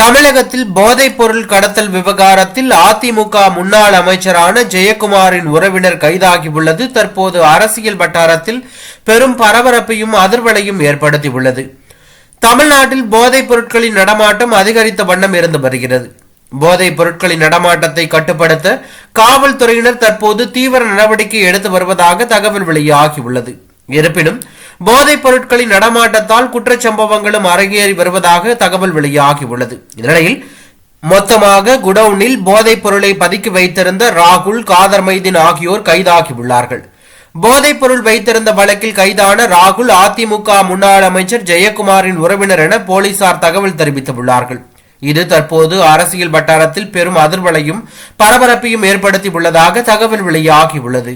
தமிழகத்தில் போதைப் பொருள் கடத்தல் விவகாரத்தில் அதிமுக முன்னாள் அமைச்சரான ஜெயக்குமாரின் உறவினர் கைதாகியுள்ளது. தற்போது அரசியல் வட்டாரத்தில் பெரும் பரபரப்பையும் அதிர்வலையும் ஏற்படுத்தியுள்ளது. தமிழ்நாட்டில் போதைப் பொருட்களின் நடமாட்டம் அதிகரித்த வண்ணம் இருந்து வருகிறது. போதைப் பொருட்களின் நடமாட்டத்தை கட்டுப்படுத்த காவல்துறையினர் தற்போது தீவிர நடவடிக்கை எடுத்து வருவதாக தகவல் வெளியாகியுள்ளது. இருப்பினும் போதைப் பொருட்களின் நடமாட்டத்தால் குற்றச்சம்பவங்களும் அரங்கேறி வருவதாக தகவல் வெளியாகியுள்ளது. இந்நிலையில் மொத்தமாக குடவுனில் போதைப் பொருளை பதுக்கி வைத்திருந்த ராகுல் காதர் மைதீன் ஆகியோர் கைதாகியுள்ளார்கள். போதைப் பொருள் வைத்திருந்த வழக்கில் கைதான ராகுல் அதிமுக முன்னாள் அமைச்சர் ஜெயக்குமாரின் உறவினர் என போலீசார் தகவல் தெரிவித்துள்ளார்கள். இது தற்போது அரசியல் வட்டாரத்தில் பெரும் அதிர்வலையும் பரபரப்பையும் ஏற்படுத்தியுள்ளதாக தகவல் வெளியாகியுள்ளது.